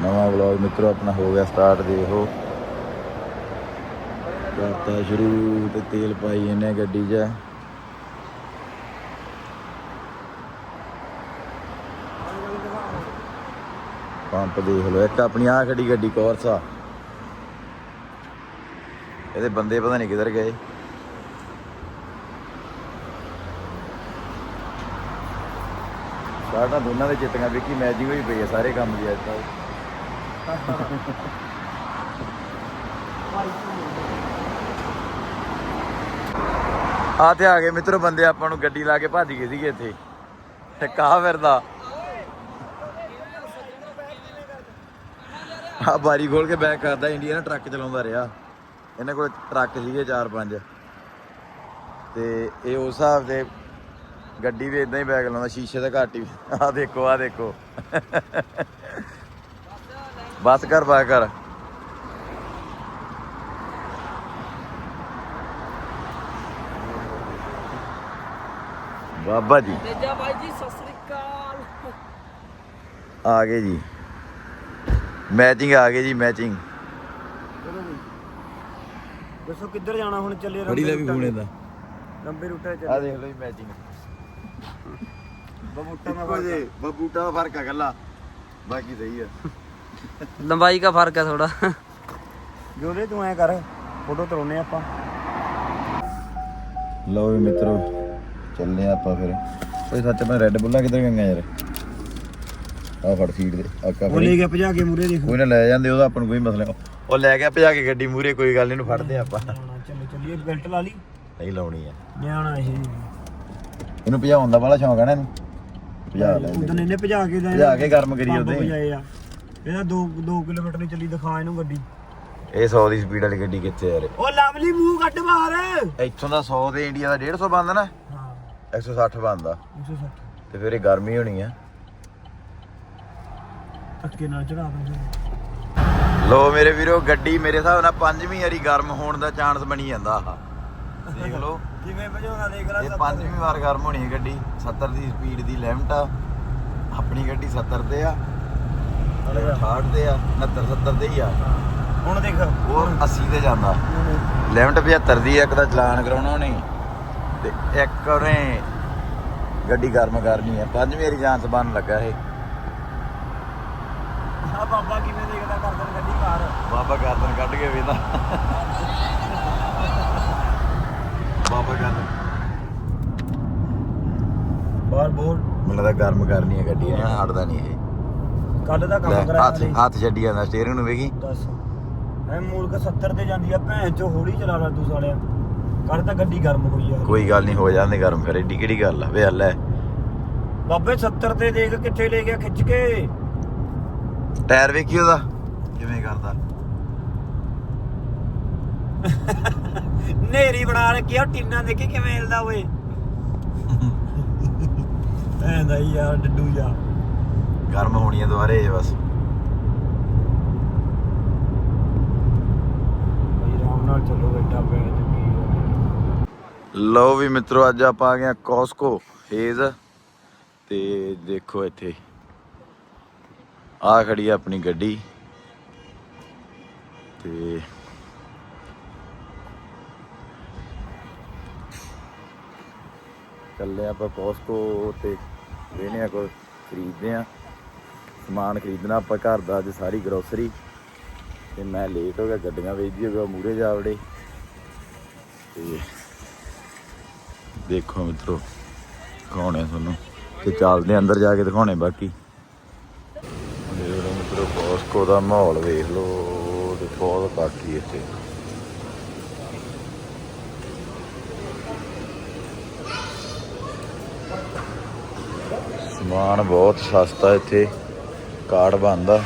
ਨਵਾਂ ਵਲੌਗ ਮਿੱਤਰੋ, ਆਪਣਾ ਹੋ ਗਿਆ ਸਟਾਰਟ ਦੇਖੋ ਕਰਤਾ ਸ਼ੁਰੂ ਤੇ ਤੇਲ ਪਾਈ ਇਹਨੇ ਗੱਡੀ 'ਚ। ਪੰਪ ਦੇਖ ਲਓ, ਇੱਕ ਆਪਣੀ ਆ ਖੜੀ ਗੱਡੀ ਕੋਰਸਾ। ਇਹਦੇ ਬੰਦੇ ਪਤਾ ਨਹੀਂ ਕਿੱਧਰ ਗਏ। ਸਾਡਾ ਦੋਨਾਂ ਦੇ ਚਿੱਟੀਆਂ ਵੇਖੀ ਮੈਚਿੰਗ ਹੋਈ ਪਈ ਆ, ਸਾਰੇ ਕੰਮ ਦੀ ਅੱਜ ਤੱਕ ਆ ਤੇ ਆ ਗਏ ਮਿੱਤਰੋ ਬੰਦੇ, ਆਪਾਂ ਨੂੰ ਗੱਡੀ ਲਾ ਕੇ ਭੱਜ ਗਏ ਸੀਗੇ ਇੱਥੇ। ਤੇ ਫਿਰਦਾ? ਆ ਬਾਰੀ ਖੋਲ ਕੇ ਬੈਕ ਕਰਦਾ ਇੰਡੀਆ ਨਾਲ ਟਰੱਕ ਚਲਾਉਂਦਾ ਰਿਹਾ। ਇਹਨਾਂ ਕੋਲ ਟਰੱਕ ਸੀਗੇ 4-5 ਤੇ ਇਹ ਉਸ ਹਿਸਾਬ ਦੇ ਗੱਡੀ ਵੀ ਇਦਾਂ ਹੀ ਬੈਗ ਲਾਉਂਦਾ, ਸ਼ੀਸ਼ੇ ਦਾ ਘਾਟ। ਹੀ ਆ ਦੇਖੋ ਆ ਦੇਖੋ। ਬਸ ਕਰ ਬਾ ਕਰ। ਬਾਬਾ ਜੀ। ਤੇਜਾ ਬਾਈ ਜੀ ਸਤਿ ਸ੍ਰੀ ਅਕਾਲ। ਆ ਗਏ ਜੀ। ਮੈਚਿੰਗ ਆ ਗਏ ਜੀ ਮੈਚਿੰਗ। ਚਲੋ ਬਈ ਦੱਸੋ ਕਿੱਧਰ ਜਾਣਾ ਹੁਣ ਚੱਲੇ ਫੜੀ ਲੈ ਵੀ ਫੋਨ ਦਾ ਲੰਬੇ ਰੂਟਾਂ ਆ ਦੇਖ ਲਓ ਜੀ ਮੈਚਿੰਗ। ਬਬੂਟਾ ਇੱਕੋ ਜੇ ਬਬੂਟਾ ਦਾ ਫ਼ਰਕ ਆ ਗੱਲਾ ਬਾਕੀ ਸਹੀ ਆ। ਲੰਬਾਈ ਦਾ ਫ਼ਰਕ ਹੈ ਥੋੜਾ ਜੋਲੇ ਤੂੰ ਐ ਕਰ ਫੋਟੋ ਤਰਾਉਨੇ ਆਪਾਂ। ਲਓ ਵੀ ਮਿੱਤਰੋ ਚੱਲਦੇ ਆ ਆਪਾਂ ਫਿਰ। ਓਏ ਸੱਚ ਮੈਂ ਰੈੱਡ ਬੁੱਲਾਂ ਕਿੱਧਰ ਗਈਆਂ ਯਾਰ? ਆ ਫੜ ਫੀਡ ਦੇ ਆਕਾ ਉਹ ਲੈ ਗਿਆ ਭਜਾ ਕੇ ਮੂਰੇ ਦੇਖ। ਕੋਈ ਨਾ ਲੈ ਜਾਂਦੇ ਉਹਦਾ ਆਪਾਂ ਨੂੰ ਕੋਈ ਮਸਲਾ ਨਹੀਂ। ਉਹ ਲੈ ਗਿਆ ਭਜਾ ਕੇ ਗੱਡੀ ਮੂਰੇ ਕੋਈ ਗੱਲ ਨਹੀਂ ਇਹਨੂੰ ਫੜਦੇ ਆਪਾਂ। ਚੱਲੋ ਚੱਲੀਏ ਬੈਲਟ ਲਾ ਲਈ। ਨਹੀਂ ਲਾਉਣੀ ਆ। ਨਿਆਣਾ ਇਹ। ਇਹਨੂੰ ਭਜਾਉਣ ਦਾ ਬੜਾ ਸ਼ੌਂਕ ਹੈ ਨਾ ਇਹਨੂੰ। ਭਜਾ ਲੈ। ਉਦੋਂ ਇਹਨੇ ਭਜਾ ਕੇ ਲੈ ਭਜਾ ਕੇ ਗਰਮ ਕਰੀ ਉਹਦੇ। ਭਜਾਏ ਆ। ਇਹਦਾ 2 2 ਕਿਲੋਮੀਟਰ ਨਹੀਂ ਚੱਲੀ ਦਿਖਾ ਇਹਨੂੰ ਗੱਡੀ। ਇਹ 100 ਦੀ ਸਪੀਡ ਵਾਲੀ ਗੱਡੀ ਕਿੱਥੇ ਯਾਰ? ਉਹ ਲਵਲੀ ਮੂੰਹ ਕੱਟ ਬਾਹਰ। ਇੱਥੋਂ ਦਾ 100 ਤੇ ਇੰਡੀਆ ਦਾ 150 ਬੰਦਾ ਨਾ? ਹਾਂ। 160 ਬੰਦਾ 160 ਤੇ ਫਿਰ ਇਹ ਗਰਮੀ ਹੋਣੀ ਆ। ਧੱਕੇ ਨਾਲ ਚੜਾ ਦਾਂਗੇ ਲੋ ਮੇਰੇ ਵੀਰੋ ਗੱਡੀ ਮੇਰੇ ਹਿਸਾਬ ਨਾਲ ਪੰਜਵੀਂ ਵਾਰੀ ਗਰਮ ਹੋਣ ਦਾ ਚਾਂਸ ਬਣੀ ਜਾਂਦਾ ਆਹ। ਦੇਖ ਲਓ। ਕਿਵੇਂ ਭਜਾਉਣਾ ਦੇਖ ਲੈ ਇਹ ਪੰਜਵੀਂ ਵਾਰ ਗਰਮ ਹੋਣੀ ਹੈ ਗੱਡੀ। 70 ਦੀ ਸਪੀਡ ਦੀ ਲਿਮਟ ਆ। ਆਪਣੀ ਗੱਡੀ 70 ਤੇ ਆ। 68 ਤੇ ਆ 69 70 ਤੇ ਹੀ ਆ। ਹੁਣ ਦੇਖ। ਉਹ 80 ਤੇ ਜਾਂਦਾ। ਲਿਮਟ 75 ਦੀ ਆ, ਇੱਕ ਦਾ ਚਲਾਨ ਕਰਾਉਣਾ ਉਹਨੇ। ਤੇ ਇੱਕ ਉਹਨੇ ਗੱਡੀ ਗਰਮ ਕਰਨੀ ਆ। ਪੰਜਵੀਂ ਵਾਰੀ ਚਾਂਸ ਬਣ ਲੱਗਾ ਇਹ। ਆ ਬਾਬਾ ਕਿਵੇਂ ਦੇਖਦਾ ਕਰਦਨ ਗੱਡੀ ਬਾਹਰ ਬਾਬਾ ਗਰਦਨ ਕੱਢ ਕੇ ਵੇਦਾ ਬਾਬਾ ਗਰਦਨ। ਬਾਹਰ ਬੋਲ ਮੈਨੂੰ ਲੱਗਦਾ ਗਰਮ ਕਰਨੀ ਹੈ ਗੱਡੀ ਐ ਹਟਦਾ ਨਹੀਂ ਇਹ। ਕੱਲ ਦਾ ਲੈ, ਕੰਮ ਕਰਾਇਆ ਹੱਥ ਹੱਥ ਛੱਡੀ ਜਾਂਦਾ ਸਟੀਅਰਿੰਗ ਨੂੰ ਵੇਖੀ? ਦੱਸ। ਐ ਮੂਲਕ 70 ਤੇ ਜਾਂਦੀ ਆ ਭੈਣ ਚੋ ਹੌਲੀ ਚਲਾ ਲੈ ਤੂੰ ਸਾਲਿਆ। ਕੱਲ ਤਾਂ ਗੱਡੀ ਗਰਮ ਹੋਈ ਆ। ਕੋਈ ਗੱਲ ਨਹੀਂ ਹੋ ਜਾਂਦੇ ਗਰਮ ਫਿਰ ਏਡੀ ਕਿਹੜੀ ਗੱਲ ਆ? ਵੇ ਹੱਲ। ਹੈ ਬਾਬੇ 70 ਤੇ ਦੇਖ ਕਿੱਥੇ ਲੈ ਗਿਆ ਖਿੱਚ ਕੇ। ਟਾਇਰ ਵੇਖੀ ਉਹਦਾ? ਕਿਵੇਂ ਕਰਦਾ? ਨੇਰੀ ਬਣਾ ਰੱਖੀ ਆ ਟੀਨਾ ਦੇਖੀ ਕਿਵੇਂ ਹਿਲਦਾ ਓਏ। ਐਂ ਦਾ ਹੀ ਯਾਰ ਡੱਡੂ ਜਾ। ਗਰਮ ਹੋਣੀ ਹੈ ਦੁਬਾਰੇ ਇਹ ਬਸ ਨਾਲ ਚੱਲੋ ਲਓ ਵੀ ਮਿੱਤਰੋ ਅੱਜ ਆਪਾਂ ਆ ਗਏ ਆ ਕੋਸਕੋ ਹੇਜ਼ ਤੇ ਦੇਖੋ ਇੱਥੇ। ਆ ਖੜੀ ਆ ਆਪਣੀ ਗੱਡੀ। ਤੇ ਚੱਲੇ ਆਪਾਂ ਕੋਸਕੋ ਤੇ ਵੇਨੇ ਆ ਕੋਈ ਖਰੀਦਦੇ ਆ। ਸਮਾਨ ਖਰੀਦਣਾ ਆਪਾਂ ਘਰ ਦਾ ਅੱਜ ਸਾਰੀ ਗਰੋਸਰੀ ਤੇ ਮੈਂ ਲੇਟ ਹੋ ਗਿਆ, ਗੱਡੀਆਂ ਵੇਚਦੀ ਹੋ ਗਿਆ ਮੂਰੇ ਜਾ ਵੜੇ। ਤੇ ਦੇਖੋ ਮਿੱਤਰੋ, ਦਿਖਾਉਣੇ ਤੁਹਾਨੂੰ। ਤੇ ਚੱਲਦੇ ਅੰਦਰ ਜਾ ਕੇ ਦਿਖਾਉਣੇ ਬਾਕੀ। ਦੇਖ ਲਓ ਮਿੱਤਰੋ ਕੋਸਕੋ ਦਾ ਮਾਹੌਲ ਵੇਖ ਲਓ, ਤੇ ਬਹੁਤ ਬਾਕੀ ਇੱਥੇ। ਸਮਾਨ ਬਹੁਤ ਸਸਤਾ ਇੱਥੇ। ਕਾਰਡ ਬਣਦਾ।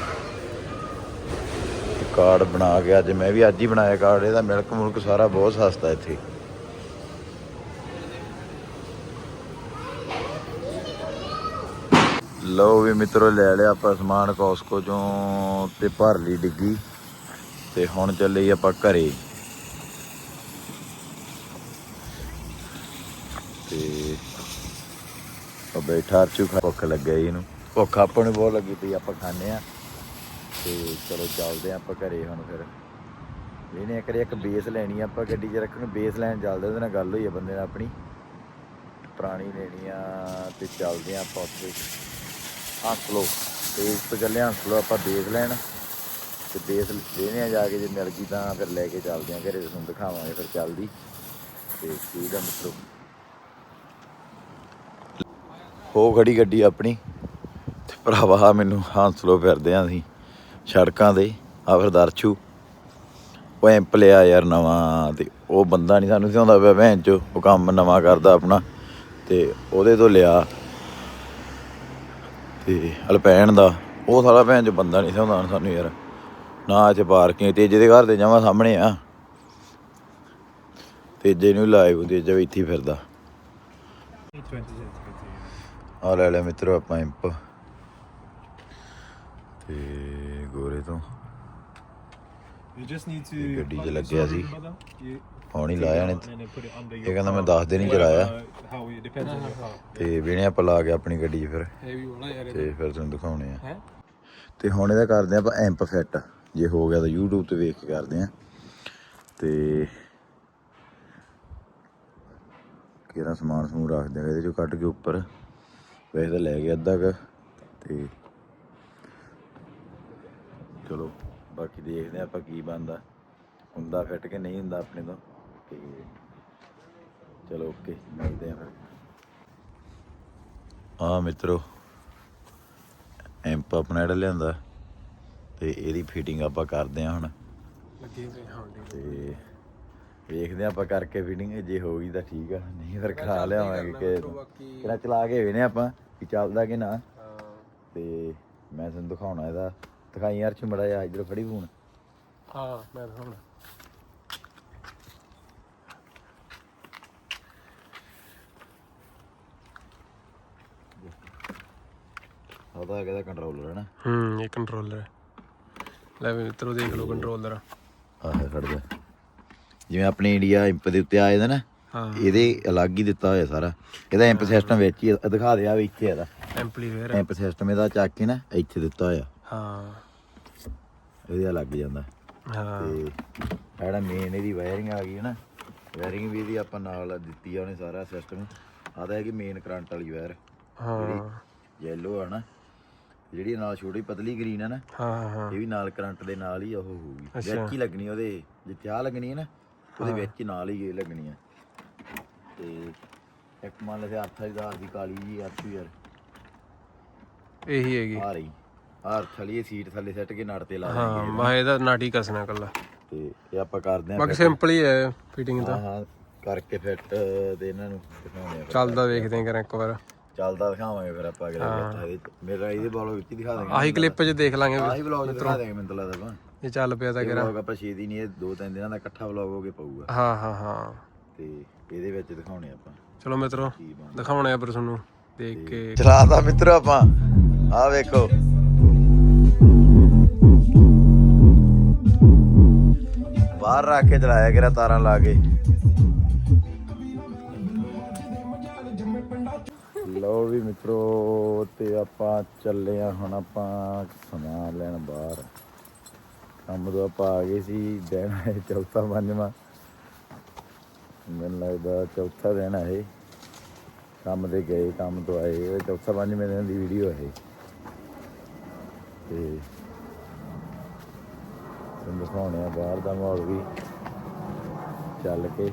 ਕਾਰਡ ਬਣਾ ਕੇ ਅੱਜ ਮੈਂ ਵੀ ਅੱਜ ਹੀ ਬਣਾਇਆ ਕਾਰਡ, ਇਹਦਾ ਮਿਲਕ ਮੁਲਕ ਸਾਰਾ ਬਹੁਤ ਸਸਤਾ ਇੱਥੇ। ਲਓ ਵੀ ਮਿੱਤਰੋ, ਲੈ ਲਿਆ ਆਪਾਂ ਸਮਾਨ ਕੋਸਕੋ ਚੋਂ ਤੇ ਭਰ ਲਈ ਡਿੱਗੀ। ਤੇ ਹੁਣ ਚੱਲੇ ਆਪਾਂ ਘਰੇ। ਤੇ ਉਹ ਬੈਠਾ ਅਰਚੂ ਖਾ ਭੁੱਖ ਲੱਗਿਆ ਜੀ ਇਹਨੂੰ। ਭੁੱਖ ਆਪਾਂ ਨੂੰ ਬਹੁਤ ਲੱਗੀ ਪਈ, ਆਪਾਂ ਖਾਣੇ ਆ ਤੇ ਚਲੋ ਚੱਲਦੇ ਹਾਂ ਆਪਾਂ ਘਰੇ ਹੁਣ ਫਿਰ। ਇਹਨੇ ਕਰੇ ਇੱਕ ਬੇਸ ਲੈਣੀ ਆ, ਆਪਾਂ ਗੱਡੀ 'ਚ ਰੱਖਣ ਬੇਸ ਲੈਣ ਚੱਲਦੇ ਉਹਦੇ ਨਾਲ ਗੱਲ ਹੋਈ ਆ ਬੰਦੇ ਨਾਲ ਆਪਣੀ। ਪੁਰਾਣੀ ਲੈਣੀ ਆ ਤੇ ਚੱਲਦੇ ਆ ਆਪਾਂ ਉੱਥੇ। ਹੰਸਲੋ ਤੇ ਇਸ ਤੋਂ ਚੱਲੇ ਹੰਸਲੋ ਆਪਾਂ ਬੇਸ ਲੈਣ। ਤੇ ਬੇਸ ਲੈਣੇ ਆ ਜਾ ਕੇ, ਜੇ ਮਿਲ ਗਈ ਤਾਂ ਫਿਰ ਲੈ ਕੇ ਚੱਲਦੇ ਆ ਘਰੇ, ਤੁਹਾਨੂੰ ਦਿਖਾਵਾਂਗੇ ਫਿਰ ਚੱਲਦੀ। ਤੇ ਠੀਕ ਆ ਮਿੱਤਰੋ। ਹੋ ਖੜੀ ਗੱਡੀ ਆਪਣੀ। ਭਰਾਵਾ ਮੈਨੂੰ ਹੰਸਲੋ ਫਿਰਦੇ ਆ ਅਸੀਂ ਸੜਕਾਂ ਦੇ ਆ ਫਿਰ ਦਰਸ਼ੂ। ਉਹ ਐਂਪ ਲਿਆ ਯਾਰ ਨਵਾਂ ਤੇ ਉਹ ਬੰਦਾ ਨਹੀਂ ਸਾਨੂੰ ਸਿਆਉਂਦਾ ਪਿਆ ਭੈਣ ਚ ਉਹ ਕੰਮ ਨਵਾਂ ਕਰਦਾ ਆਪਣਾ ਤੇ ਉਹਦੇ ਤੋਂ ਲਿਆ। ਤੇ ਅਲਪੈਨ ਦਾ ਉਹ ਸਾਲਾ ਭੈਣ ਚ ਬੰਦਾ ਨਹੀਂ ਸਿਆਉਂਦਾ ਸਾਨੂੰ ਯਾਰ। ਨਾ ਚ ਪਾਰਕਿੰਗ ਤੇਜੇ ਦੇ ਘਰ ਦੇ ਜਮਾ ਸਾਹਮਣੇ ਆ। ਤੇਜੇ ਨੂੰ ਲਾਈਵ ਤੇਜਾ ਵੀ ਇੱਥੇ ਫਿਰਦਾ। ਆ ਲੈ ਲੈ ਮਿੱਤਰੋ ਆਪਾਂ ਇੰਪ ਤੇ ਗੋਰੇ ਤੋਂ just need to. ਇਹ ਗੱਡੀ 'ਚ ਲੱਗਿਆ ਸੀ। ਹੁਣ ਹੀ ਲਾਇਆ ਨੇ ਇਹ ਕਹਿੰਦਾ ਮੈਂ. 10 ਦਿਨ ਹੀ ਚਲਾਇਆ। uh. ਤੇ ਵੀਣੇ ਆਪਾਂ ਲਾ ਕੇ ਆਪਣੀ ਗੱਡੀ 'ਚ ਫਿਰ। ਤੇ ਫਿਰ ਤੁਹਾਨੂੰ ਦਿਖਾਉਣੇ ਆ। ਤੇ ਹੁਣ ਇਹਦਾ ਕਰਦੇ ਆਪਾਂ ਐਂਪ ਫਿੱਟ ਜੇ ਹੋ ਗਿਆ ਤਾਂ YouTube ਤੇ ਵੇਖ ਕੇ ਕਰਦੇ ਆ। ਤੇ ਕਿਹੜਾ ਸਮਾਨ ਸਮੂਹ ਰੱਖਦੇ ਆ ਇਹਦੇ ਚੋਂ ਕੱਢ ਕੇ ਉੱਪਰ। ਵੈਸੇ ਤਾਂ ਲੈ ਗਏ ਅੱਧਾ ਕ। ਤੇ ਚਲੋ ਬਾਕੀ ਦੇਖਦੇ ਆ ਆਪਾਂ ਕੀ ਬਣਦਾ। ਹੁੰਦਾ ਫਿੱਟ ਕਿ ਨਹੀਂ ਹੁੰਦਾ ਆਪਣੇ ਤੋਂ। ਤੇ ਚਲੋ ਓਕੇ ਮਿਲਦੇ ਆ ਫਿਰ। ਆ ਮਿੱਤਰੋ ਐਂਪ ਆਪਣਾ ਜਿਹੜਾ ਲਿਆਂਦਾ ਤੇ ਇਹਦੀ ਫਿਟਿੰਗ ਆਪਾਂ ਕਰਦੇ ਆ ਹੁਣ। ਤੇ ਵੇਖਦੇ ਆ ਆਪਾਂ ਕਰਕੇ ਫਿਟਿੰਗ ਜੇ ਹੋ ਗਈ ਤਾਂ ਠੀਕ ਆ ਨਹੀਂ ਫਿਰ ਖਾ ਲਿਆਵਾਂਗੇ ਕਿ ਕਿਹੜਾ ਚਲਾ ਕੇ ਵੇਨੇ ਆਪਾਂ ਕਿ ਚੱਲਦਾ ਕਿ ਨਾ। ਤੇ ਮੈਂ ਤੁਹਾਨੂੰ ਦਿਖਾਉਣਾ ਇਹਦਾ। ਦਿਖਾਈ ਯਾਰ ਚੁੰਮੜਾ ਜਿਹਾ ਇਧਰ ਫੜੀ ਫੋਨ ਹਾਂ ਮੈਂ ਹੁਣ ਉਹਦਾ ਕਿਹਦਾ ਕੰਟਰੋਲਰ ਹੈ ਨਾ? ਹੂੰ ਇਹ ਕੰਟਰੋਲਰ ਹੈ। ਲੈ ਵੀ ਮਿੱਤਰੋ ਦੇਖ ਲਓ ਕੰਟਰੋਲਰ ਆਹ ਖੜ ਜਾ। ਜਿਵੇਂ ਆਪਣੇ ਇੰਡੀਆ ਇੰਪ ਦੇ ਉੱਤੇ ਆਏ ਦਾ ਨਾ ਹਾਂ। ਇਹਦੇ ਅਲੱਗ ਹੀ ਦਿੱਤਾ ਹੋਇਆ ਸਾਰਾ। ਇਹਦਾ ਇੰਪ ਸਿਸਟਮ ਵਿੱਚ ਹੀ ਦਿਖਾ ਦੇ ਆ ਵੀ ਇੱਥੇ ਇਹਦਾ। ਐਂਪਲੀਫਾਇਰ ਇੰਪ ਸਿਸਟਮ ਇਹਦਾ ਚੱਕ ਕੇ ਨਾ ਇੱਥੇ ਦਿੱਤਾ ਹੋਇਆ। ਹਾਂ। ਇਹਦੇ ਲੱਗ ਜਾਂਦਾ। ਹਾਂ। ਤੇ ਜਿਹੜਾ ਮੇਨ ਇਹਦੀ ਵਾਇਰਿੰਗ ਆ ਗਈ ਹੈ ਨਾ ਵਾਇਰਿੰਗ ਵੀ ਇਹਦੀ ਆਪਾਂ ਨਾਲ ਦਿੱਤੀ ਆ ਉਹਨੇ ਸਾਰਾ ਸਿਸਟਮ ਆਦਾ ਹੈ ਕਿ ਮੇਨ ਕਰੰਟ ਵਾਲੀ ਵਾਇਰ ਹਾਂ। ਯੈਲੋ ਆ ਨਾ ਜਿਹੜੀ ਨਾਲ ਛੋਟੀ ਪਤਲੀ ਗ੍ਰੀਨ ਹੈ ਨਾ ਹਾਂ ਹਾਂ ਇਹ ਵੀ ਨਾਲ ਕਰੰਟ ਦੇ ਨਾਲ ਹੀ ਉਹ ਹੋਊਗੀ। ਵਿੱਚ ਹੀ ਲੱਗਣੀ ਉਹਦੇ ਜਿੱਥੇ ਆ ਲੱਗਣੀ ਹੈ ਨਾ ਉਹਦੇ ਵਿੱਚ ਹੀ ਨਾਲ ਹੀ ਇਹ ਲੱਗਣੀ ਹੈ ਤੇ ਇੱਕ ਮੰਨ ਲੈ 8000 ਦੀ ਕਾਲੀ ਜੀ ਅੱਠ ਯਾਰ। ਇਹੀ ਹੈਗੀ। ਆ ਰਹੀ। ਆਹ ਥਲੀ ਸੀਟ ਥੱਲੇ ਸੱਟ ਕੇ ਨੜ ਤੇ ਲਾ ਹਾਂ ਮੈਂ ਇਹਦਾ ਨਾਟੀ ਕਸਣਾ ਕੱਲਾ ਤੇ ਇਹ ਆਪਾਂ ਕਰਦੇ ਆਂ ਬਾਕੀ ਸਿੰਪਲ ਹੀ ਹੈ ਫਿਟਿੰਗ ਹਾਂ ਤਾਂ। ਹਾਂ ਕਰਕੇ ਫਿੱਟ ਤੇ ਇਹਨਾਂ ਨੂੰ ਦਿਖਾਉਣੇ ਆ ਫਿਰ। ਚੱਲਦਾ ਵੇਖਦੇ ਆਂ ਕਰਾਂ ਇੱਕ ਵਾਰ। ਚੱਲਦਾ ਦਿਖਾਵਾਂਗੇ ਫਿਰ ਆਪਾਂ ਅਗਲੇ ਇਹਦੇ ਚ। ਮੇਰਾ ਇਹਦੇ ਬਲੌਗ ਵਿੱਚ ਹੀ ਦਿਖਾ ਦੇਂਗੇ ਆਹੀ ਕਲਿੱਪ 'ਚ ਦੇਖ ਲਾਂਗੇ ਆਹੀ ਬਲੌਗ ਦਿਖਾ ਦੇਂਗੇ ਮੈਨੂੰ ਤਾਂ ਲੱਗਦਾ ਆਪਾਂ ਇਹ ਚੱਲ ਪਿਆ ਤਾਂ ਇਹ ਕਰਾਂ। ਆਪਾਂ ਛੇ ਦੀ ਨਹੀਂ ਇਹ ਦੋ ਤਿੰਨ ਦਿਨਾਂ ਦਾ ਇਕੱਠਾ ਬਲੌਗ ਹੋ ਕੇ ਪਊਗਾ। ਹਾਂ ਹਾਂ ਹਾਂ। ਤੇ ਇਹਦੇ ਵਿੱਚ ਦਿਖਾਉਣੇ ਆਪਾਂ। ਚਲੋ ਮਿੱਤਰੋ ਦਿਖਾਉਣੇ ਆ ਪਰ ਤੁਹਾਨੂੰ। ਦੇਖ ਕੇ। ਚਲਾਤਾ ਮਿੱਤਰ ਆਪਾਂ। ਆ ਵੇਖੋ। ਬਾਹਰ ਰੱਖ ਕੇ ਚਲਾਇਆ ਕਿਰਾ ਤਾਰਾਂ ਲਾ ਕੇ। ਲਓ ਵੀ ਮਿੱਤਰੋ, ਤੇ ਆਪਾਂ ਚੱਲੇ ਆ ਹੁਣ ਆਪਾਂ ਸਮਾਨ ਲੈਣ ਬਾਹਰ। ਕੰਮ ਤੋਂ ਆਪਾਂ ਆ ਗਏ ਸੀ, ਦਿਨ ਹੈ ਚੌਥਾ ਪੰਜਵਾਂ। ਮੈਨੂੰ ਲੱਗਦਾ ਚੌਥਾ ਦਿਨ ਹੈ ਕੰਮ ਤੇ ਗਏ, ਕੰਮ ਤੋਂ ਆਏ ਚੌਥਾ ਪੰਜਵੇਂ ਦਿਨ ਦੀ ਵੀਡੀਓ ਹੈ ਤੇ ਤੁਹਾਨੂੰ ਦਿਖਾਉਣੇ ਆ ਬਾਹਰ ਦਾ ਮਾਹੌਲ ਵੀ। ਚੱਲ ਕੇ।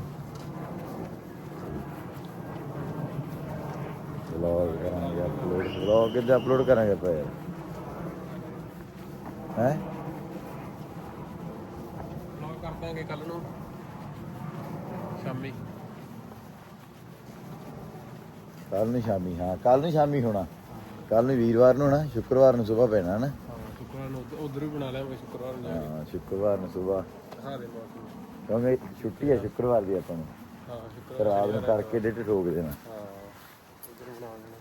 ਵਲੌਗ ਕਰਾਂਗੇ ਅਪਲੋਡ ਵਲੌਗ ਕਿੱਦਾਂ ਅਪਲੋਡ ਕਰਾਂਗੇ ਯਾਰ? ਹੈ? ਵਲੌਗ ਕਰ ਦਾਂਗੇ ਕੱਲ ਨੂੰ। ਸ਼ਾਮੀ। ਕੱਲ ਨੂੰ ਸ਼ਾਮੀ ਹਾਂ ਕੱਲ ਨੂੰ ਸ਼ਾਮੀ ਹੋਣਾ। ਕੱਲ ਨੂੰ ਵੀਰਵਾਰ ਨੂੰ ਹੋਣਾ ਸ਼ੁੱਕਰਵਾਰ ਨੂੰ ਸਵੇਰ ਪੈਣਾ ਨਾ। ਸ਼ੁੱਕਰਵਾਰ ਨੂੰ ਉਧਰ ਵੀ ਬਣਾ ਲਿਆਂਗੇ ਸ਼ੁੱਕਰਵਾਰ ਨੂੰ ਜਾ ਕੇ। ਹਾਂ ਸ਼ੁੱਕਰਵਾਰ ਨੂੰ ਸਵੇਰ ਮੌਸਮ ਕਿਉਂਕਿ ਛੁੱਟੀ ਹੈ ਸ਼ੁੱਕਰਵਾਰ ਦੀ ਆਪਾਂ ਨੂੰ। ਹਾਂ ਸ਼ੁੱਕਰਵਾਰ ਰਾਤ ਨੂੰ ਕਰਕੇ ਡੇਟ ਰੋਕ ਦੇਣਾ। ਹਾਂ ਉਧਰ ਬਣਾ ਲੈਣਾ।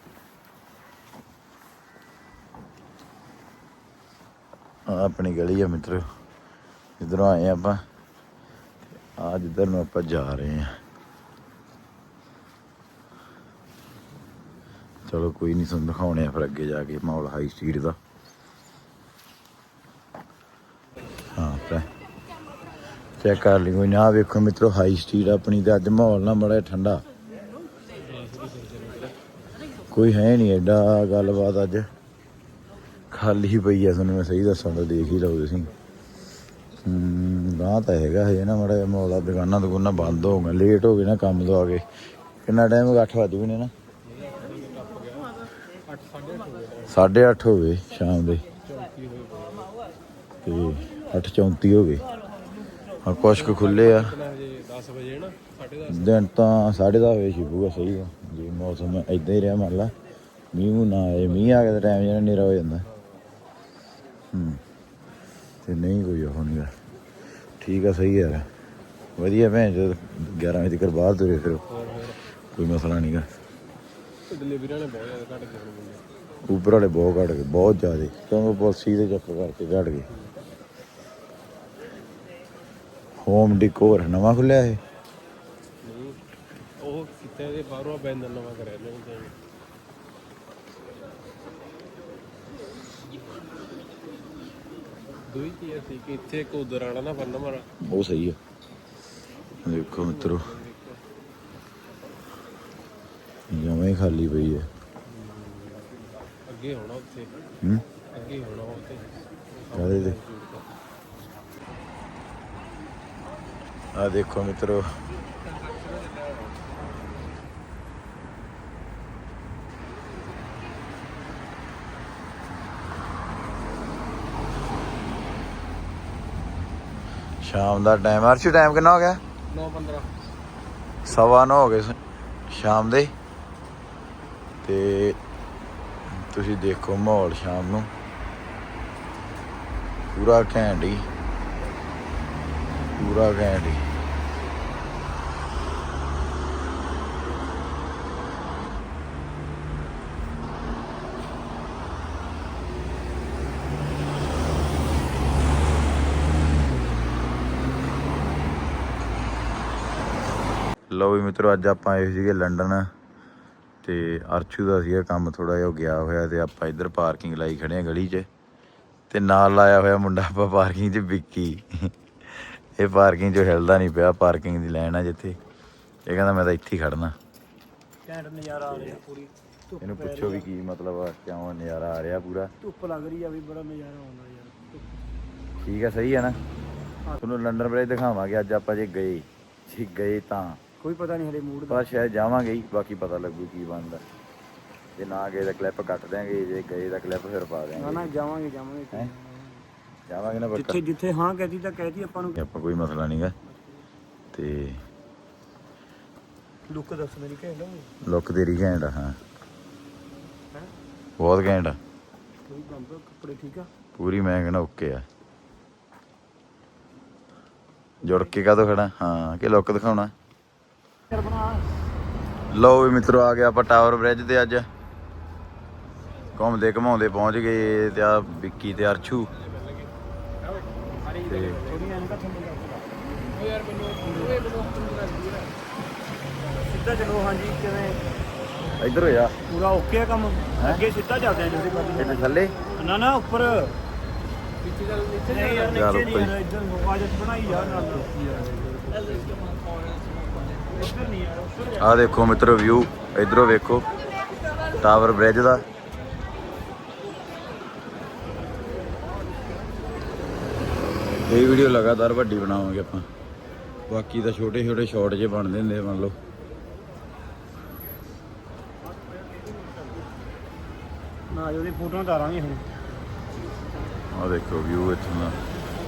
ਆਹ ਆਪਣੀ ਗਲੀ ਆ ਮਿੱਤਰੋ। ਇਧਰੋਂ ਆਏ ਆਪਾਂ। ਆ ਜਿੱਧਰ ਨੂੰ ਆਪਾਂ ਜਾ ਰਹੇ ਆ ਚਲੋ ਕੋਈ ਨਹੀਂ ਤੁਹਾਨੂੰ ਦਿਖਾਉਣੇ ਆ ਫਿਰ ਅੱਗੇ ਜਾ ਕੇ ਮਾਹੌਲ ਹਾਈ ਸਟਰੀਟ ਦਾ। ਚੈੱਕ ਕਰ ਲਈ। ਕੋਈ ਨਾ ਵੇਖੋ ਮਿੱਤਰੋ ਹਾਈ ਸਟਰੀਟ ਆਪਣੀ ਤੇ ਅੱਜ ਮਾਹੌਲ ਨਾ ਬੜਾ ਠੰਡਾ। ਕੋਈ ਹੈ ਨਹੀਂ ਐਡਾ ਗੱਲਬਾਤ ਅੱਜ। ਖਾਲੀ ਪਈ ਆ, ਤੁਹਾਨੂੰ ਮੈਂ ਸਹੀ ਦੱਸਾਂ ਤਾਂ ਦੇਖ ਹੀ ਲਓ ਤੁਸੀਂ। ਹੂੰ ਗਾਂ ਤਾਂ ਹੈਗਾ ਹਜੇ ਨਾ ਮੜਾ ਮਾਹੌਲ ਦੁਕਾਨਾਂ ਦੁਕਾਨਾਂ ਬੰਦ ਹੋ ਗਈਆਂ ਲੇਟ ਹੋ ਗਏ ਨਾ ਕੰਮ ਤੋਂ ਆ ਕੇ। ਕਿੰਨਾ ਟਾਈਮ ਹੋ ਗਿਆ? 8 ਵਜੇ ਵੀ ਨੇ ਨਾ। 8:30 ਹੋ ਗਏ ਸ਼ਾਮ ਦੇ। ਤੇ 8:34 ਹੋ ਗਏ। ਹਾਂ ਕੁਛ ਕੁ ਖੁੱਲੇ ਆ। ਹਜੇ 10 ਵਜੇ ਨਾ 10:30 ਦਿਨ ਤਾਂ 10:30 ਵਜੇ ਸ਼ੁਰੂ ਸਹੀ ਆ। ਜੇ ਮੌਸਮ ਇਦਾਂ ਹੀ ਰਿਹਾ, ਮੰਨ ਲਾ। ਮੀਂਹ ਮੂੰਹ ਨਾ ਆਏ, ਮੀਂਹ ਆ ਕੇ ਤਾਂ ਟਾਈਮ ਜਿਹੜਾ ਹਨੇਰਾ ਹੋ ਜਾਂਦਾ। ਹੂੰ। ਤੇ ਨਹੀਂ ਕੋਈ ਉਹ ਨਹੀਂ ਠੀਕ ਆ, ਸਹੀ ਯਾਰ। ਵਧੀਆ ਭੈਣ ਜੋ 11 ਵਜੇ ਤੱਕ ਬਾਹਰ ਤੁਰੇ ਫਿਰ। ਕੋਈ ਮਸਲਾ ਨਹੀਂਗਾ ਡਿਲੀਵਰੀਆਂ ਨੇ ਬਹੁਤ ਜ਼ਿਆਦਾ ਘੱਟ ਗਏ ਹੁਣ ਉਬਰ ਵਾਲੇ ਬਹੁਤ ਘਟ ਗਏ, ਬਹੁਤ ਜ਼ਿਆਦਾ। ਕਿਉਂਕਿ ਪਾਲਿਸੀ ਦੇ ਚੱਕਰ ਕਰਕੇ ਘਟ ਗਏ। ਹੋਮ ਡਿਕੋਰ ਨਵਾਂ ਖੁੱਲਿਆ ਇਹ? ਉਹ ਕਿਤੇ ਦੇ ਬਾਹਰੋਂ ਬੈਨਰ ਨਵਾਂ ਕਰਿਆ ਨੇ। ਦੋਈ ਕੀ ਸੀ ਕਿ ਇੱਥੇ ਉਧਰ ਵਾਲਾ ਨਾ ਬੰਨ ਮਾਰਾ। ਉਹ ਸਹੀ ਆ। ਦੇਖੋ ਮਿੱਤਰੋ। ਜਮਾਂ ਖਾਲੀ ਪਈ ਹੈ ਅੱਗੇ ਹੋਣਾ ਉੱਥੇ। ਹੂੰ? ਅੱਗੇ ਹੋਣਾ ਉੱਥੇ। ਕਾਹਦੇ ਤੇ ਆ ਦੇਖੋ ਮਿੱਤਰੋ। ਸ਼ਾਮ ਦਾ ਟਾਈਮ ਅਰਸ਼ ਟਾਈਮ ਕਿੰਨਾ ਹੋ ਗਿਆ? 9 15 ਸਵਾ ਨੌ ਹੋ ਗਏ ਸ਼ਾਮ ਦੇ। ਤੇ ਤੁਸੀਂ ਦੇਖੋ ਮਾਹੌਲ ਸ਼ਾਮ ਨੂੰ। ਪੂਰਾ ਘੈਂਟ ਹੀ। ਪੂਰਾ ਘੈਂਟ ਹੀ। ਲਓ ਵੀ ਮਿੱਤਰੋ, ਅੱਜ ਆਪਾਂ ਆਏ ਸੀਗੇ ਲੰਡਨ ਤੇ ਅਰਸ਼ੂ ਦਾ ਸੀਗਾ ਕੰਮ ਥੋੜਾ ਜਿਹਾ ਗਿਆ ਹੋਇਆ ਤੇ ਆਪਾਂ ਇੱਧਰ ਪਾਰਕਿੰਗ ਲਾਈ ਖੜੇ ਆ ਗਲੀ 'ਚ ਤੇ ਨਾਲ ਲਾਇਆ ਹੋਇਆ ਮੁੰਡਾ ਆਪਾਂ ਪਾਰਕਿੰਗ 'ਚ ਵਿੱਕੀ। ਇਹ ਪਾਰਕਿੰਗ 'ਚ ਹਿਲਦਾ ਨਹੀਂ ਪਿਆ ਪਾਰਕਿੰਗ ਦੀ ਲਾਈਨ ਆ ਜਿੱਥੇ। ਇਹ ਕਹਿੰਦਾ ਮੈਂ ਤਾਂ ਇੱਥੇ ਹੀ ਖੜਨਾ। ਘੈਂਟ ਨਜ਼ਾਰਾ ਆ ਰਿਹਾ ਪੂਰੀ। ਧੁੱਪ ਇਹਨੂੰ ਪੈ ਪੁੱਛੋ ਵੀ ਕੀ ਮਤਲਬ ਆ ਕਿਉਂ ਨਜ਼ਾਰਾ ਆ ਰਿਹਾ ਪੂਰਾ? ਧੁੱਪ ਲੱਗ ਰਹੀ ਆ ਵੀ ਬੜਾ ਨਜ਼ਾਰਾ ਆਉਂਦਾ ਯਾਰ ਧੁੱਪ। ਠੀਕ ਆ ਸਹੀ ਆ ਨਾ? ਤੁਹਾਨੂੰ ਲੰਡਨ ਬ੍ਰਿਜ ਦਿਖਾਵਾਂਗੇ ਅੱਜ ਆਪਾਂ ਜੇ ਗਏ ਜੇ ਗਏ ਤਾਂ। ਕੋਈ ਪਤਾ ਨਹੀਂ ਹਲੇ ਮੂਡ ਦਾ। ਸ਼ਾਇਦ ਜਾਵਾਂਗੇ ਹੀ ਬਾਕੀ ਪਤਾ ਲੱਗੂ ਕੀ ਬਣਦਾ। ਜੇ ਨਾ ਗਏ ਤਾਂ ਕਲਿੱਪ ਕੱਟ ਦਿਆਂਗੇ ਜੇ ਗਏ ਤਾਂ ਕਲਿੱਪ ਫਿਰ ਪਾ ਨਾ ਦਿਆਂਗੇ। ਨਾ ਜਾਵਾਂਗੇ ਜਾਵਾਂਗੇ ਹੈਂ? ਜਾਵਾਂਗੇ ਨਾ ਪੱਕਾ। ਜਿੱਥੇ ਜਿੱਥੇ ਹਾਂ ਕਹਤੀ ਤਾਂ ਕਹਿਤੀ ਆਪਾਂ ਨੂੰ। ਆਪਾਂ ਕੋਈ ਮਸਲਾ ਨਹੀਂਗਾ ਤੇ ਲੁੱਕ ਦੱਸ ਮੇਰੀ ਕਹਿ ਲਓ ਲੁੱਕ ਤੇਰੀ ਘੈਂਟ ਆ ਹਾਂ। ਹੈ? ਬਹੁਤ ਘੈਂਟ ਆ। ਕੋਈ ਬੰਬ ਕੱਪੜੇ ਠੀਕ ਆ? ਪੂਰੀ ਮੈਂ ਕਹਿੰਦਾ ਓਕੇ ਆ। ਜੁੜ ਕੇ ਕਾਹਤੋਂ ਖੜਾ? ਹਾਂ ਕਿ ਲੁੱਕ ਦਿਖਾਉਣਾ? ਲਓ ਵੀ ਮਿੱਤਰੋ ਆ ਗਿਆ ਆਪਾਂ ਟਾਵਰ ਬ੍ਰਿਜ ਤੇ ਅੱਜ। ਘੁੰਮਦੇ ਘਮਾਉਂਦੇ ਪਹੁੰਚ ਗਏ ਤੇ ਆ ਵਿੱਕੀ ਤੇ ਅਰਸ਼ੂ। ਤੇ ਸਿੱਧਾ ਚਲੋ ਹਾਂਜੀ ਕਿਵੇਂ? ਇੱਧਰ ਹੋ ਜਾ ਪੂਰਾ ਓਕੇ ਆ ਕੰਮ? ਅੱਗੇ ਸਿੱਧਾ ਚੱਲਦੇ ਆ ਜਿਹੜੇ ਪਾਸੇ ਇੱਥੇ ਥੱਲੇ? ਨਾ ਨਾ ਉੱਪਰ। ਪਿੱਛੇ ਚੱਲ ਨੀਚੇ ਨਹੀਂ ਯਾਰ ਨੀਚੇ ਨਹੀਂ ਉੱਪਰ। ਯਾਰ ਇੱਧਰ ਆਵਾਜ਼ ਬਣਾਈ ਯਾਰ ਨਾਲ। ਇੱਧਰ ਨਹੀਂ ਯਾਰ ਉੱਪਰ ਆ ਦੇਖੋ ਮਿੱਤਰੋ ਵਿਊ ਇਧਰੋਂ ਵੇਖੋ। ਟਾਵਰ ਬ੍ਰਿਜ ਦਾ। ਇਹ ਵੀਡੀਓ ਲਗਾਤਾਰ ਵੱਡੀ ਬਣਾਵਾਂਗੇ ਆਪਾਂ। ਬਾਕੀ ਤਾਂ ਛੋਟੇ ਛੋਟੇ ਸ਼ਾਰਟ ਜੇ ਬਣਦੇ ਹੁੰਦੇ ਮੰਨ ਲਓ। ਨਾ ਉਹਦੀ ਫੋਟੋਆਂ ਤਾਰਾਂਗੇ ਹੁਣ। ਆ ਦੇਖੋ ਵਿਊ ਇੱਥੋਂ ਦਾ।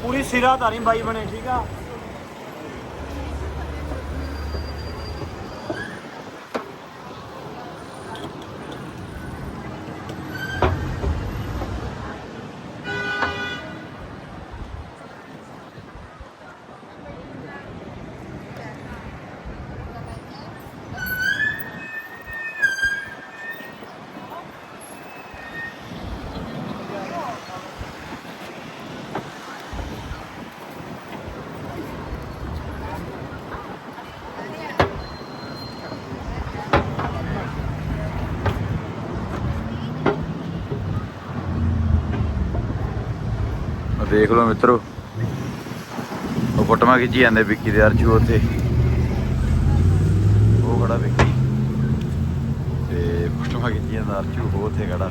ਪੂਰੀ ਸਿਰਾ ਤਾਰੀ ਬਾਈ ਬਣੇ ਠੀਕ ਆ? ਦੇਖ ਲਓ ਮਿੱਤਰੋ। ਉਹ ਫੋਟੋਆਂ ਖਿੱਚੀ ਜਾਂਦੇ ਵਿੱਕੀ ਦੇ ਅਰਜੂ ਉੱਥੇ। ਉਹ ਖੜਾ ਵਿੱਕੀ। ਤੇ ਫੋਟੋਆਂ ਖਿੱਚੀ ਜਾਂਦਾ ਅਰਜੂ ਉਹ ਉੱਥੇ ਖੜਾ।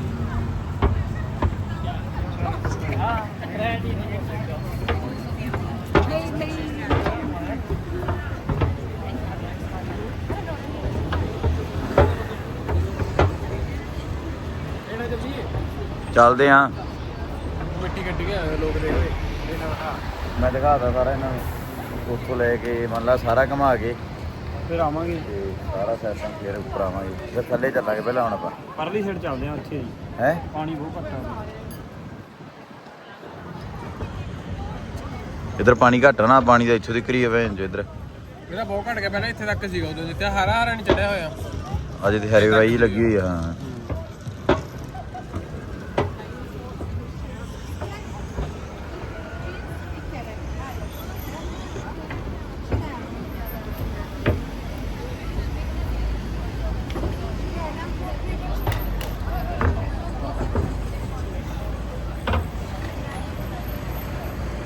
ਚੱਲਦੇ ਆ। ਮਿੱਟੀ ਕੱਢੀ ਕੇ ਆਏ ਲੋਕ ਦੇਖਦੇ ਇਹਨਾਂ ਦਾ ਮੈਂ ਦਿਖਾਦਾ ਸਾਰਾ ਇਹਨਾਂ ਨੂੰ। ਉੱਥੋਂ ਲੈ ਕੇ ਮੰਨ ਲਾ ਸਾਰਾ ਘੁਮਾ ਕੇ। ਫਿਰ ਆਵਾਂਗੇ। ਤੇ ਸਾਰਾ ਸੈਸ਼ਨ ਫੇਰ ਉੱਪਰ ਆਵਾਂਗੇ। ਫਿਰ ਥੱਲੇ ਚੱਲਾਂਗੇ ਪਹਿਲਾਂ ਹੁਣ ਆਪਾਂ। ਪਰਲੀ ਸਾਈਡ ਚੱਲਦੇ ਆ ਉੱਥੇ ਜੀ। ਹੈ? ਪਾਣੀ ਬਹੁਤ ਘੱਟ ਆ ਇਧਰ ਪਾਣੀ ਘੱਟ ਨਾ ਪਾਣੀ ਦਾ ਇੱਥੋਂ ਦੀ ਕਰੀ ਹੋਵੇ ਜੋ ਇਧਰ। ਇਹਦਾ ਬਹੁਤ ਘਟ ਗਿਆ ਪਹਿਲਾਂ ਇੱਥੇ ਤੱਕ ਸੀਗਾ ਉਦੋਂ। ਜਿੱਥੇ ਹਰਾ ਹਰਾ ਨਹੀਂ ਚੜਿਆ ਹੋਇਆ। ਅਜੇ ਤੇ ਹਰੇ ਵਾਈ ਲੱਗੀ ਹੋਈ ਆ ਹਾਂ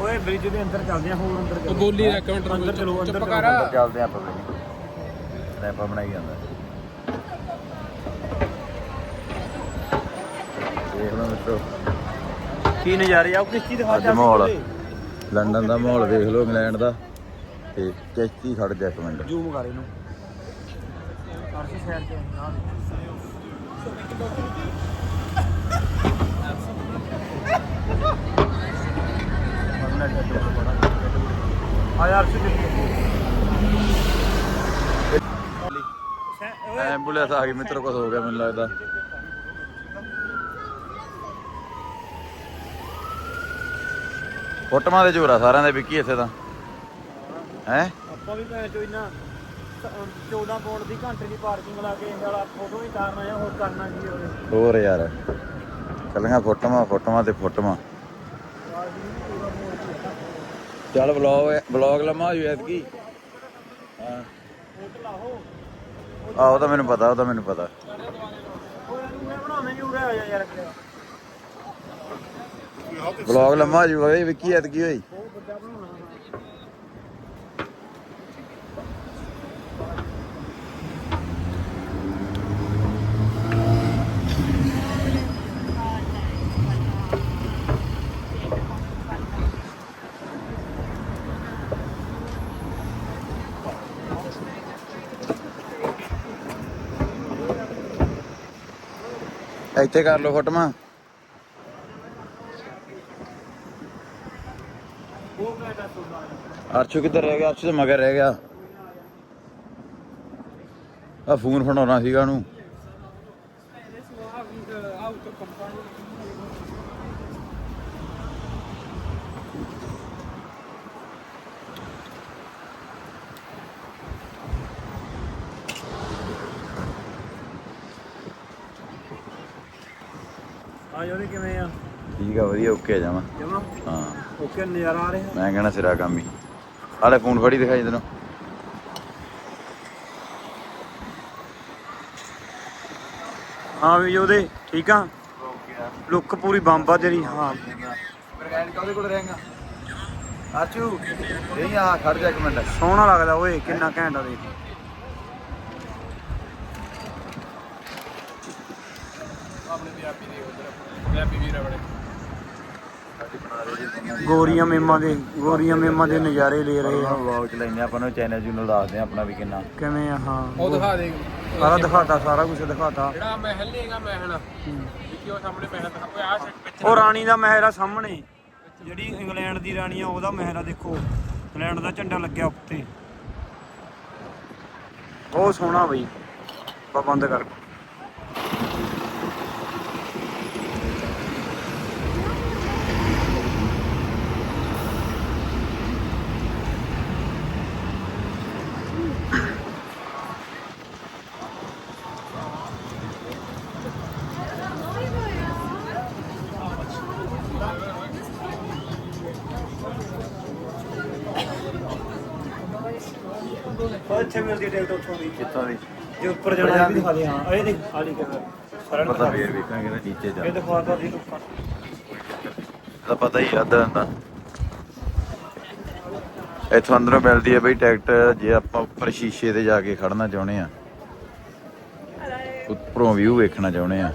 ਓਏ ਬ੍ਰਿਜ ਦੇ ਅੰਦਰ ਚੱਲਦੇ ਆ ਹੋਰ ਅੰਦਰ ਉਹ ਗੋਲੀ ਰੱਖ ਮਿੰਟ ਅੰਦਰ ਚਲੋ ਅੰਦਰ ਚੁੱਪ ਚਲੋ, ਕਰ ਅੰਦਰ ਚੱਲਦੇ ਆਪਾਂ ਵੀ। ਸਨੈਪਾ ਬਣਾਈ ਜਾਂਦਾ। ਦੇਖ ਲਓ ਮਿੱਤਰੋ। ਕੀ ਨਜ਼ਾਰੇ ਆ? ਉਹ ਕਿਸ਼ਤੀ ਦਿਖਾ ਅੱਜ ਮਾਹੌਲ ਲੰਡਨ ਦਾ ਮਾਹੌਲ ਦੇਖ ਲਓ ਇੰਗਲੈਂਡ ਦਾ। ਤੇ ਕਿਸ਼ਤੀ ਖੜ ਜਾ ਇੱਕ ਮਿੰਟ। ਜ਼ੂਮ ਕਰ ਇਹਨੂੰ। ਅਰਸ਼ ਸਾਈਡ ਤੇ ਆ ਐਂਬੂਲੈਂਸ ਆ ਗਈ ਮਿੱਤਰੋ ਕੁਝ ਹੋ ਗਿਆ ਮੈਨੂੰ ਲੱਗਦਾ। ਫੋਟੋਆਂ ਦੇ ਝੂਰਾ ਸਾਰਿਆਂ ਦੇ ਵਿੱਕੀ ਇੱਥੇ ਤਾਂ। ਹੈ? ਆਪਾਂ ਵੀ ਭੈਣ ਚੋ ਇੰਨਾ 14 ਪੌਂਡ ਦੀ ਘੰਟੇ ਦੀ ਪਾਰਕਿੰਗ ਲਾ ਕੇ ਵਾਲਾ ਫੋਟੋ ਹੀ ਤਾਰਨਾ ਆ ਹੋਰ ਕਰਨਾ ਕੀ ਹੋਰ ਯਾਰ ਚੱਲੀਆਂ ਫੋਟੋਆਂ ਫੋਟੋਆਂ ਤੇ ਫੋਟੋਆਂ। ਚੱਲ ਬਲੌਗ ਬਲੌਗ ਲਮਾ ਜੂ ਐਤਕੀ। ਹਾਂ। ਆਹ, ਉਹ ਤਾਂ ਮੈਨੂੰ ਪਤਾ, ਉਹ ਤਾਂ ਮੈਨੂੰ ਪਤਾ। ਮੈਂ ਲੰਮਾ ਜੂ ਓਏ ਵਿੱਕੀ ਐਤਕੀ ਹੋਈ। ਇੱਥੇ ਕਰ ਲਓ ਫੋਟੋਆਂ। ਅਰਸ਼ੂ ਕਿੱਧਰ ਰਹਿ ਗਿਆ? ਅਰਸ਼ੂ ਤਾਂ ਮਗਰ ਰਹਿ ਗਿਆ। ਆ ਫੋਨ ਫੜਾਉਣਾ ਸੀਗਾ ਉਹਨੂੰ। ਆ ਕਿਵੇਂ ਆ? ਠੀਕ ਆ ਵਧੀਆ ਓਕੇ ਜਾਵਾਂ ਜਮਾ। ਹਾਂ। ਓਕੇ ਨਜ਼ਾਰਾ ਆ ਰਿਹਾ? ਮੈਂ ਕਹਿਣਾ ਸਿਰਾ ਕੰਮ ਹੀ। ਆਲੇ ਫੋਨ ਫੜੀ ਦਿਖਾਈ ਤੈਨੂੰ। ਹਾਂ ਵੀ ਉਹਦੇ ਠੀਕ ਆ? ਲੁੱਕ ਪੂਰੀ ਬੰਬਾ ਤੇਰੀ ਹਾਂ। ਬਰਗੈਂਡ ਕਾਹਦੇ ਕੋਲ ਰਹੇਗਾ? ਅਰਸ਼ੂ ਇਹ ਆ ਖੜ ਜਾ ਇੱਕ ਮਿੰਟ। ਸੋਹਣਾ ਲੱਗਦਾ ਓਏ ਕਿੰਨਾ ਘੈਂਟ ਆ ਦੇਖ ਆਪਣੇ ਪੰਜਾਬੀ ਦੇ ਉਧਰ ਪੰਜਾਬੀ ਵੀਰ ਆਪਣੇ ਗੋਰੀਆਂ ਮੇਮਾਂ ਦੇ ਗੋਰੀਆਂ ਮੇਮਾਂ ਦੇ ਨਜ਼ਾਰੇ ਲੈ ਰਹੇ ਆ। ਵਲੌਗ ਚ ਲੈਨੇ ਆਪਾਂ ਨੂੰ ਚੈਨਲ ਚੂਨਲ ਦੱਸਦੇ ਆ ਆਪਣਾ ਵੀ ਕਿੰਨਾ। ਕਿਵੇਂ ਆ ਹਾਂ। ਉਹ ਦਿਖਾ ਦੇ। ਸਾਰਾ ਦਿਖਾਤਾ ਸਾਰਾ ਕੁਝ ਦਿਖਾਤਾ। ਜਿਹੜਾ ਮਹਿਲ ਨਹੀਂ ਹੈਗਾ ਮਹਿਲ। ਵਿੱਕੀ ਉਹ ਸਾਹਮਣੇ ਮਹਿਲ ਦਿਖਾ ਆਹ ਪਿੱਛੇ। ਉਹ ਰਾਣੀ ਦਾ ਮਹਿਲ ਆ ਸਾਹਮਣੇ। ਜਿਹੜੀ ਇੰਗਲੈਂਡ ਦੀ ਰਾਣੀ ਆ ਉਹਦਾ ਮਹਿਲ ਆ ਦੇਖੋ। ਇੰਗਲੈਂਡ ਦਾ ਝੰਡਾ ਲੱਗਿਆ ਉੱਤੇ। ਬਹੁਤ ਸੋਹਣਾ ਬਈ। ਬਾ ਬੰਦ ਕਰ। ਇੱਥੇ ਮਿਲਦੀ ਟਿਕਟ ਉੱਥੋਂ ਦੀ? ਕਿੱਥੋਂ ਦੀ? ਜੇ ਉੱਪਰ ਜਾਣਾ ਵੀ ਦਿਖਾ ਦੇ ਹਾਂ ਇਹ ਦੇਖ ਆਲੀ ਕਰ ਸਾਰਾ ਪਤਾ ਫੇਰ ਵੇਖਾਂਗੇ ਨਾ ਨੀਚੇ ਜਾ ਇਹ ਦਿਖਾਤਾ ਦੀ ਲੋਕਾਂ ਤਾਂ ਪਤਾ ਹੀ ਅੱਧਾ ਹੁੰਦਾ ਇੱਥੋਂ ਅੰਦਰੋਂ ਮਿਲਦੀ ਹੈ ਬਈ ਟਿਕਟ ਜੇ ਆਪਾਂ ਉੱਪਰ ਸ਼ੀਸ਼ੇ ਤੇ ਜਾ ਕੇ ਖੜਨਾ ਚਾਹੁੰਦੇ ਆ। ਉੱਪਰੋਂ ਵਿਊ ਵੇਖਣਾ ਚਾਹੁੰਦੇ ਆ।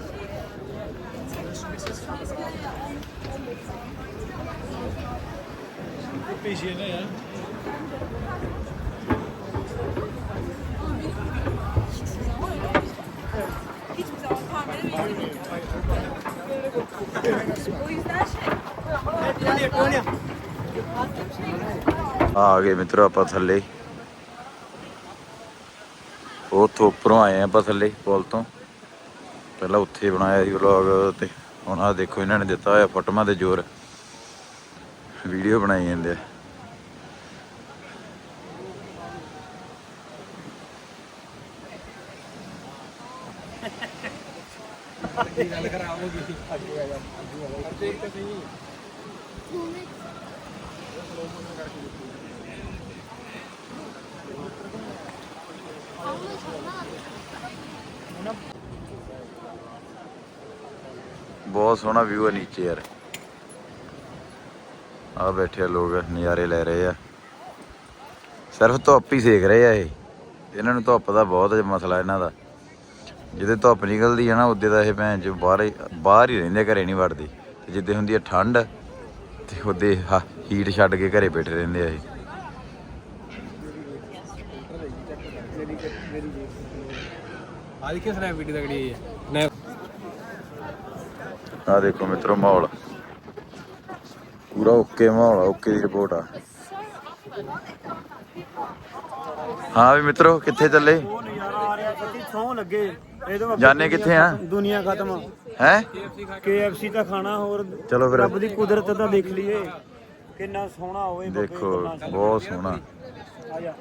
ਆ ਗਏ ਮਿੱਤਰੋ ਆਪਾਂ ਥੱਲੇ। ਉੱਥੋਂ ਉੱਪਰੋਂ ਆਏ ਆਪਾਂ ਥੱਲੇ ਪੁਲ ਤੋਂ। ਪਹਿਲਾਂ ਉੱਥੇ ਬਣਾਇਆ ਸੀ ਵਲੌਗ ਤੇ। ਹੁਣ ਆ ਦੇਖੋ, ਇਹਨਾਂ ਨੇ ਦਿੱਤਾ ਹੋਇਆ ਫੋਟੋਆਂ ਦੇ ਜ਼ੋਰ। ਵੀਡੀਓ ਬਣਾਈ ਜਾਂਦੇ ਆ। ਗੱਲ ਖਰਾਬ ਹੋ ਗਈ ਦੇਖ ਤਾਂ ਸਹੀ ਬਹੁਤ ਸੋਹਣਾ ਵਿਊ ਹੈ ਨੀਚੇ ਯਾਰ। ਆ ਬੈਠੇ ਆ ਲੋਕ, ਨਜ਼ਾਰੇ ਲੈ ਰਹੇ ਆ। ਸਿਰਫ ਧੁੱਪ ਹੀ ਸੇਕ ਰਹੇ ਆ ਇਹ। ਇਹਨਾਂ ਨੂੰ ਧੁੱਪ ਦਾ ਬਹੁਤ ਮਸਲਾ ਇਹਨਾਂ ਦਾ। ਜਿਹਦੇ ਧੁੱਪ ਨਿਕਲਦੀ ਹੈ ਨਾ, ਉਹਦੇ ਦਾ ਇਹ ਭੈਣ ਚ ਬਾਹਰ ਬਾਹਰ ਹੀ ਰਹਿੰਦੇ ਘਰੇ ਨਹੀਂ ਵੜਦੇ। ਜਿੱਦੇ ਹੁੰਦੀ ਹੈ ਠੰਡ ਤੇ ਉਹਦੇ ਹੀਟ ਛੱਡ ਕੇ ਘਰੇ ਬੈਠੇ ਰਹਿੰਦੇ ਆ ਇਹ। ਵੀਡੀਓ ਤਗੜੀ ਹੈ ਆ ਦੇਖੋ ਮਿੱਤਰੋ ਮਾਹੌਲ। ਪੂਰਾ ਓਕੇ ਮਾਹੌਲ ਓਕੇ ਦੀ ਰਿਪੋਰਟ ਆ। ਹਾਂ ਵੀ ਮਿੱਤਰੋ ਕਿੱਥੇ ਚੱਲੇ? ਉਹ ਨਜ਼ਾਰਾ ਆ ਰਿਹਾ ਸੱਚੀ ਸੌਂ ਲੱਗੇ ਇਹਦੇ ਅੱਗੇ ਜਾਣੇ ਕਿੱਥੇ ਆ? ਦੁਨੀਆ ਖਤਮ। ਹੈ? KFC ਤਾਂ ਖਾਣਾ ਹੋਰ। ਚਲੋ ਫਿਰ। ਰੱਬ ਦੀ ਕੁਦਰਤ ਤਾਂ ਦੇਖ ਲਈਏ। ਕਿੰਨਾ ਸੋਹਣਾ ਹੋਵੇ ਦੇਖੋ। ਬਹੁਤ ਸੋਹਣਾ। ਆ ਜਾ।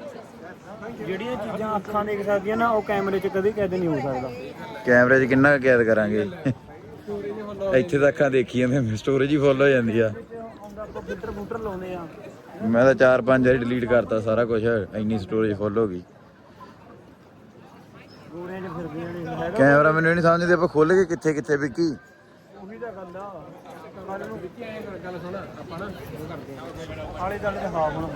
ਜਿਹੜੀਆਂ ਚੀਜ਼ਾਂ ਅੱਖਾਂ ਦੇਖ ਸਕਦੀਆਂ ਨਾ ਉਹ ਕੈਮਰੇ 'ਚ ਕਦੇ ਕੈਦ ਨਹੀਂ ਹੋ ਸਕਦਾ। ਕੈਮਰੇ 'ਚ ਕਿੰਨਾ ਕੈਦ ਕਰਾਂਗੇ? ਇੱਥੇ ਤਾਂ ਅੱਖਾਂ ਦੇਖੀ ਜਾਂਦੇ ਸਟੋਰੇਜ ਹੀ ਫੁੱਲ ਹੋ ਜਾਂਦੀ ਲਾਉਂਦੇ ਆ। ਮੈਂ ਤਾਂ ਚਾਰ ਪੰਜ ਵਾਰੀ ਡਿਲੀਟ ਕਰਤਾ ਸਾਰਾ ਕੁਝ ਇੰਨੀ ਸਟੋਰੇਜ ਫੁੱਲ ਹੋ ਗਈ। ਕੈਮਰਾ ਮੈਨੂੰ ਇਹ ਨਹੀਂ ਸਮਝਦੇ ਆਪਾਂ ਖੋਲ ਕੇ ਕਿੱਥੇ ਕਿੱਥੇ ਵਿੱਕੀ। ਉਹੀ ਤਾਂ ਗੱਲ ਆ ਕੱਲ ਨੂੰ ਗੱਲ ਸੁਣ ਆਪਾਂ ਨਾ ਉਹ ਕਰਦੇ ਆ ਆਲੇ ਦਾਲੇ ਦੇ ਹਾਫ ਹੋਣਾ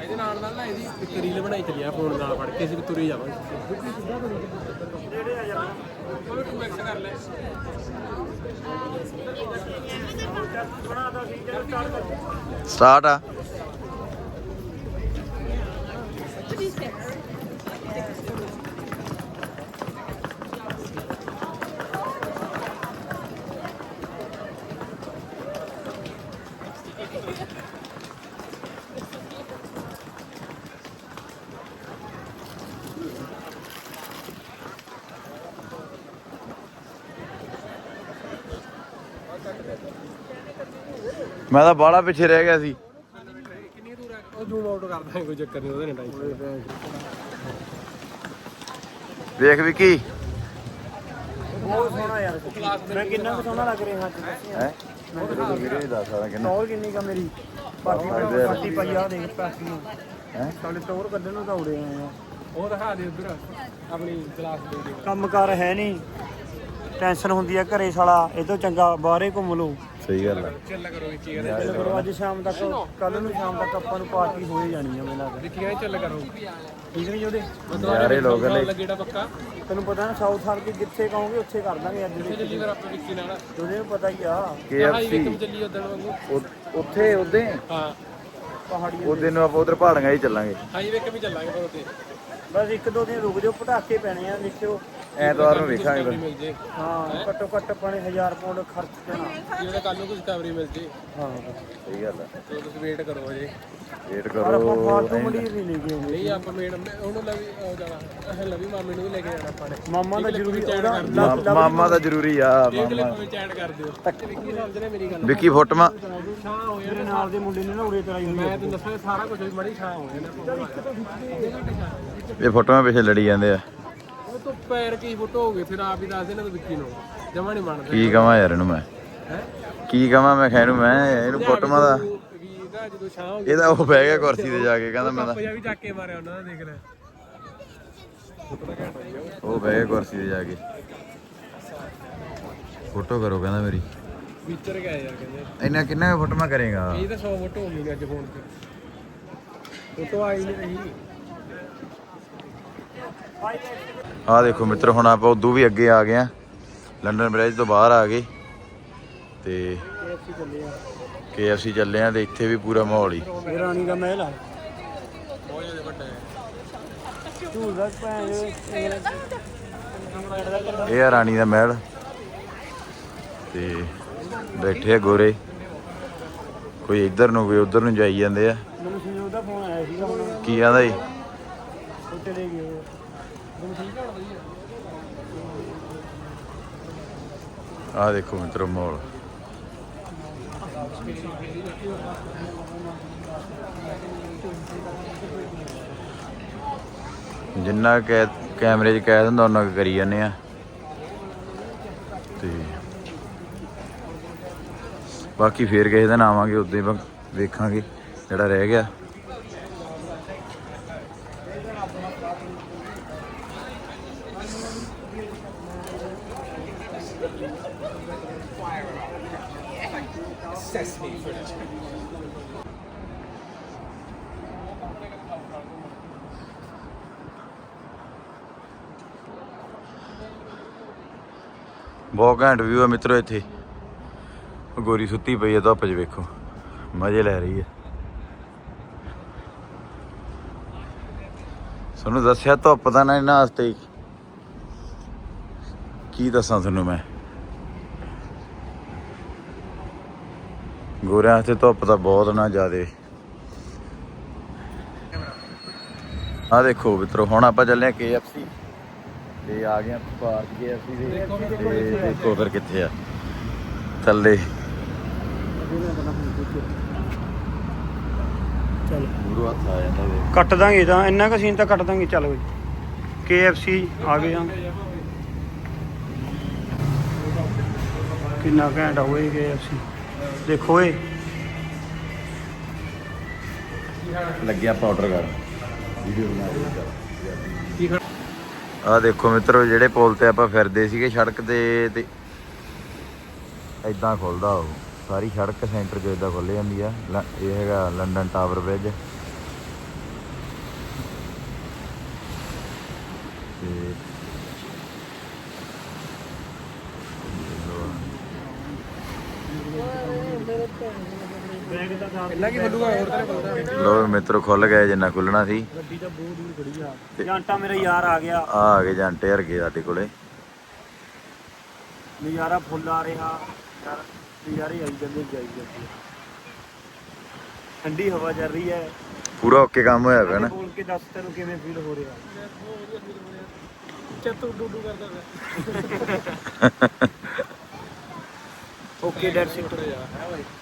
ਇਹਦੇ ਨਾਲ ਨਾਲ ਨਾ ਇਹਦੀ ਇੱਕ ਰੀਲ ਬਣਾਈ ਚੱਲੀ ਆ ਫੋਨ ਨਾਲ ਫੜ ਕੇ ਅਸੀਂ ਤੁਰੇ ਜਾਵਾਂਗੇ ਉਹ ਤੂੰ ਮਿਕਸ ਕਰ ਲੈ। ਸਟਾਰਟ ਕਰ ਸਟਾਰਟ ਆ ਮੈਂ ਤਾਂ ਬਾਹਲਾ ਪਿੱਛੇ ਰਹਿ ਗਿਆ ਸੀ। ਕਿੰਨੀ ਦੂਰ ਹੈ ਉਹ ਜ਼ੂਮ ਆਊਟ ਕਰਦਾ ਕੋਈ ਚੱਕਰ ਨਹੀਂ ਉਹਦੇ ਨਾਲ ਟਾਈਮ ਵੇਖ ਵਿੱਕੀ। ਬਹੁਤ ਸੋਹਣਾ ਯਾਰ ਮੈਂ ਕਿੰਨਾ ਕੁ ਸੋਹਣਾ ਲੱਗ ਰਿਹਾ ਹੱਥ ਹੈ? ਮੈਂ ਤੈਨੂੰ ਵੀਡੀਓ ਦੱਸ ਸਕਦਾ ਕਿੰਨਾ ਟੌਰ ਕਿੰਨੀ ਕਾ ਮੇਰੀ ਪਾਰਟੀ ਹਾਂ, ਪਾਰਟੀ ਆ ਦੇਖ ਪਾਰਟੀ ਨੂੰ ਹੈ ਸਾਡੇ ਟੌਰ ਕੱਢਣ ਨੂੰ। ਤਾਂ ਉੜੇ ਆਏ ਆ ਉਹ ਦਿਖਾ ਦੇ ਉਧਰ ਆਪਣੀ ਕਲਾਸ ਦੇ ਦੇ ਕੰਮਕਾਰ ਹੈ ਨਹੀਂ ਟੈਨਸ਼ਨ ਹੁੰਦੀ ਆ ਘਰੇ ਸਾਲਾ। ਇਹ ਤੋਂ ਚੰਗਾ ਬਾਹਰੇ ਘੁੰਮ ਲਓ। ਸਹੀ ਗੱਲ ਆ। ਚੱਲ ਕਰੋ ਵਿੱਚ ਹੀ। ਚੱਲ ਅੱਜ ਸ਼ਾਮ ਤੱਕ ਕੱਲ ਨੂੰ ਸ਼ਾਮ ਤੱਕ ਆਪਾਂ ਨੂੰ ਪਾਰਟੀ ਹੋ ਹੀ ਜਾਣੀ ਆ ਮੈਨੂੰ ਲੱਗਦਾ। ਵਿੱਚ ਕਹਿੰਦੇ ਚੱਲ ਕਰੋ। ਠੀਕ ਨਹੀਂ ਜੋਦੇ ਯਾਰੇ ਲੋਕ ਨੇ ਲੱਗੇੜਾ ਪੱਕਾ। ਤੈਨੂੰ ਪਤਾ ਨਾ ਸਾਊਥ ਹਾਰ ਕੇ ਜਿੱਥੇ ਕਹੋਗੇ ਉੱਥੇ ਕਰ ਦਾਂਗੇ ਅੱਜ ਦੇ ਚੱਲੀ ਫਿਰ ਆਪਾਂ ਵਿੱਕੀ ਨਾਲ। ਜੋਦੇ ਨੂੰ ਪਤਾ ਹੀ ਆ। KFC ਤੋਂ ਚੱਲੀ ਵਾਂਗੂ। ਉੱਥੇ ਉਹਦੇ ਹਾਂ। ਪਹਾੜੀ ਉਹਦੇ ਨੂੰ ਆਪਾਂ ਉਧਰ ਪਹਾੜੀਆਂ ਹੀ ਚੱਲਾਂਗੇ। ਹਾਈਵੇ ਕਿ ਵੀ ਚੱਲਾਂਗੇ ਫਿਰ ਉੱਤੇ ਬਸ ਇੱਕ ਦੋ ਦਿਨ ਰੁਕ ਜਾਓ ਪਟਾਕੇ ਪੈਣੇ ਆ ਦੇਖਿਓ ਐਤਵਾਰ ਨੂੰ ਵੇਖਾਂਗੇ ਫਿਰ। ਮਿਲ ਜੇ। ਹਾਂ ਘੱਟੋ ਘੱਟ ਪਾਣੇ 1000 ਪਾਉਂਡ ਖਰਚ ਦੇਣਾ ਜਿਹੜਾ ਕੱਲ ਨੂੰ ਕੁਝ ਕਵਰੀ ਮਿਲ ਜੇ। ਹਾਂ। ਸਹੀ ਗੱਲ ਤੇ ਤੁਸੀਂ ਵੇਟ ਕਰੋ ਅਜੇ। ਵੇਟ ਪਰ ਆਪਾਂ ਕਰੋ ਫਾਲਤੂ ਮੰਡੀਰ ਨਹੀਂ ਲੈ ਕੇ ਆਉਂਦੇ। ਨਹੀਂ ਆਪਾਂ ਮੇਡ ਉਹਨੂੰ ਲਵੀ ਉਹ ਜਾਣਾ। ਇਹ ਲਵੀ ਮਾਮੇ ਨੂੰ ਵੀ ਲੈ ਕੇ ਜਾਣਾ ਆਪਾਂ ਨੇ। ਮਾਮਾ ਦਾ ਜ਼ਰੂਰੀ ਉਹਦਾ ਕਰ ਲੱਭ- ਮਾ- ਮਾਮਾ ਤਾਂ ਜ਼ਰੂਰੀ ਆ ਇਹ ਮਾਮਾ। ਕਲਿੱਪ ਵਿੱਚ ਐਡ ਕਰ ਦਿਓ। ਵਿੱਕੀ ਸਮਝਦੇ ਮੇਰੀ ਗੱਲ। ਵਿੱਕੀ ਫੋਟੋਆਂ। ਛਾਂ ਹੋ ਮੇਰੇ ਨਾਲ ਦੇ ਮੁੰਡੇ ਨੇ ਨਾ ਉਰੇ ਤਰਾਈ ਹੋਈ ਮੈਂ ਤੈਨੂੰ ਦੱਸਾਂ ਸਾਰਾ ਕੁਝ ਮੜੀ ਛਾਂ ਹੋ ਜਾਣਾ ਇਹ ਫੋਟੋਆਂ ਪਿੱਛੇ ਲੜੀ ਜਾਂਦੇ ਆ। ਤੋਂ ਪੈਰ ਕੀ ਫੋਟੋ ਹੋ ਗਏ ਫਿਰ ਆਪ ਹੀ ਦੱਸ ਦੇਣਾ ਤੂੰ ਵਿੱਕੀ ਨੂੰ। ਜਮਾ ਨਹੀਂ ਮੰਨਦਾ। ਕੀ ਕਵਾਂ ਯਾਰ ਇਹਨੂੰ ਮੈਂ? ਕੀ ਕਵਾਂ ਮੈਂ ਖੈਰੂ ਮੈਂ ਇਹਨੂੰ ਦਾ। ਵੀ ਇਹਦਾ ਜਦੋਂ ਛਾਂ ਹੋ ਗਈ। ਇਹਦਾ ਉਹ ਬਹਿ ਗਿਆ ਕੁਰਸੀ ਤੇ ਜਾ ਕੇ ਕਹਿੰਦਾ ਮੈਂ ਤਾਂ ਪੰਜਾ ਵੀ ਚੱਕ ਕੇ ਮਾਰਿਆ ਉਹਨਾਂ ਦਾ ਦੇਖ ਲੈ। ਉਹ ਬਹਿ ਗਿਆ ਕੁਰਸੀ ਤੇ ਜਾ ਕੇ। ਫੋਟੋ ਕਰੋ ਕਹਿੰਦਾ ਮੇਰੀ। ਵਿਚਰ ਗਿਆ ਯਾਰ ਕਹਿੰਦੇ। ਇੰਨਾ ਕਿੰਨਾ ਫੋਟੋਆਂ ਕਰੇਗਾ। ਇਹ ਤਾਂ 100 ਫੋਟੋ ਹੋ ਗਈ ਅੱਜ ਫੋਨ ਤੇ ਫੋਟੋ ਆਈ ਨਹੀਂ ਰਹੀ। ਆ ਦੇਖੋ ਮਿੱਤਰ ਹੁਣ ਆਪਾਂ ਉਦੋਂ ਵੀ ਅੱਗੇ ਆ ਗਏ ਆ ਲੰਡਨ ਬ੍ਰਿਜ ਤੋਂ ਬਾਹਰ ਆ ਗਏ। ਤੇ KFC ਚੱਲੇ ਆ ਤੇ ਇੱਥੇ ਵੀ ਪੂਰਾ ਮਾਹੌਲ ਹੀ। ਇਹ ਰਾਣੀ ਦਾ ਮਹਿਲ ਆ। ਝੂਲਦਾ ਭੈਣ ਇਹ ਆ ਰਾਣੀ ਦਾ ਮਹਿਲ। ਤੇ ਬੈਠੇ ਆ ਗੋਰੇ। ਕੋਈ ਇੱਧਰ ਨੂੰ ਕੋਈ ਉੱਧਰ ਨੂੰ ਜਾਈ ਜਾਂਦੇ ਆ। ਮੈਨੂੰ ਸੰਜੋਗ ਦਾ ਫੋਨ ਆਇਆ ਸੀਗਾ। ਹੁਣ ਕੀ ਆਂਦਾ ਜੀ? ਉਹ ਚਲੇ ਗਏ ਉਹ। ਆ ਦੇਖੋ ਮਿੱਤਰੋ ਮਾਹੌਲ ਜਿੰਨਾ ਕੈ ਕੈਮਰੇ 'ਚ ਕੈਦ ਹੁੰਦਾ ਉਹਨਾਂ ਕੁ ਕਰੀ ਜਾਂਦੇ ਆ। ਤੇ ਬਾਕੀ ਫੇਰ ਕਿਸੇ ਦਿਨ ਆਵਾਂਗੇ ਉਦੋਂ ਹੀ ਵੇਖਾਂਗੇ ਜਿਹੜਾ ਰਹਿ ਗਿਆ ਬਹੁਤ ਘੈਂਟ ਵਿਊ ਆ ਮਿੱਤਰੋ ਇੱਥੇ। ਗੋਰੀ ਸੁੱਤੀ ਪਈ ਆ, ਧੁੱਪ 'ਚ ਵੇਖੋ। ਮਜ਼ੇ ਲੈ ਰਹੀ ਹੈ ਤੁਹਾਨੂੰ ਦੱਸਿਆ ਧੁੱਪ ਦਾ ਨਾ ਇਹਨਾਂ ਵਾਸਤੇ। ਕੀ ਦੱਸਾਂ ਤੁਹਾਨੂੰ ਮੈਂ? ਗੋਰਿਆਂ ਤੇ ਧੁੱਪ ਤਾਂ ਬਹੁਤ ਨਾ ਜ਼ਿਆਦੇ। ਆ ਦੇਖੋ ਮਿੱਤਰੋ, ਹੁਣ ਆਪਾਂ ਚੱਲੇ ਆ KFC ਤੇ ਆ ਗਏ ਆ ਪਾਰਕ KFC ਦੇ ਤੇ ਦੇਖੋ ਫਿਰ ਕਿੱਥੇ ਆ। ਥੱਲੇ। ਚੱਲ। ਪੂਰਾ ਹੱਥ ਆ ਜਾਂਦਾ ਵੇ। ਕੱਟ ਦਾਂਗੇ ਤਾਂ ਇੰਨਾ ਕੁ ਸੀਨ ਤਾਂ ਕੱਟ ਦਾਂਗੇ ਚੱਲ ਬਈ। KFC ਆ ਗਏ ਆ ਕਿੰਨਾ ਘੈਂਟ ਹੋਏ KFC ਦੇਖੋ ਏ ਲੱਗਿਆ ਆਪਾਂ ਆਰਡਰ ਕਰ ਵੀਡੀਓ ਬਣਾ ਖੜ ਆ ਦੇਖੋ ਮਿੱਤਰੋ, ਜਿਹੜੇ ਪੁਲ ਤੇ ਆਪਾਂ ਫਿਰਦੇ ਸੀਗੇ ਸੜਕ ਤੇ ਤੇ ਇਦਾਂ ਖੁੱਲਦਾ ਉਹ। ਸਾਰੀ ਸੜਕ ਸੈਂਟਰ 'ਚ ਇਦਾਂ ਖੁੱਲ ਜਾਂਦੀ ਆ। ਲ- ਇਹ ਹੈਗਾ ਲੰਡਨ ਟਾਵਰ ਬ੍ਰਿਜ ਕੀ ਖੋਲੂਗਾ ਹੋਰ ਤਾਂ? ਖੋਲਦਾ ਲੋ ਮਿੱਤਰੋ ਖੁੱਲ ਗਏ ਜਿੰਨਾ ਖੁੱਲਣਾ ਸੀ। ਗੱਡੀ ਤਾਂ ਬਹੁਤ ਦੂਰ ਖੜੀ ਆ। ਜਾਂਟਾ ਮੇਰਾ ਯਾਰ ਆ ਗਿਆ। ਆ ਆ ਗਏ ਜਾਂਟੇ ਹਰਗੇ ਸਾਡੇ ਕੋਲੇ। ਨਜ਼ਾਰਾ ਫੁੱਲ ਆ ਰਿਹਾ। ਯਾਰ ਨਜ਼ਾਰੇ ਆਈ ਜਾਂਦੇ ਜਾਈ ਜਾਂਦੇ। ਠੰਡੀ ਹਵਾ ਚੱਲ ਰਹੀ ਹੈ। ਪੂਰਾ ਓਕੇ ਕੰਮ ਹੋਇਆ ਪਿਆ ਨਾ। ਬੋਲ ਕੇ ਦੱਸ ਤੈਨੂੰ ਕਿਵੇਂ ਫੀਲ ਹੋ ਰਿਹਾ। ਚੱਤੂ ਡੂਡੂ ਕਰਦਾ ਪਿਆ। ਓਕੇ ਡੈਟਸ ਇਟ ਯਾਰ ਹੈ ਭਾਈ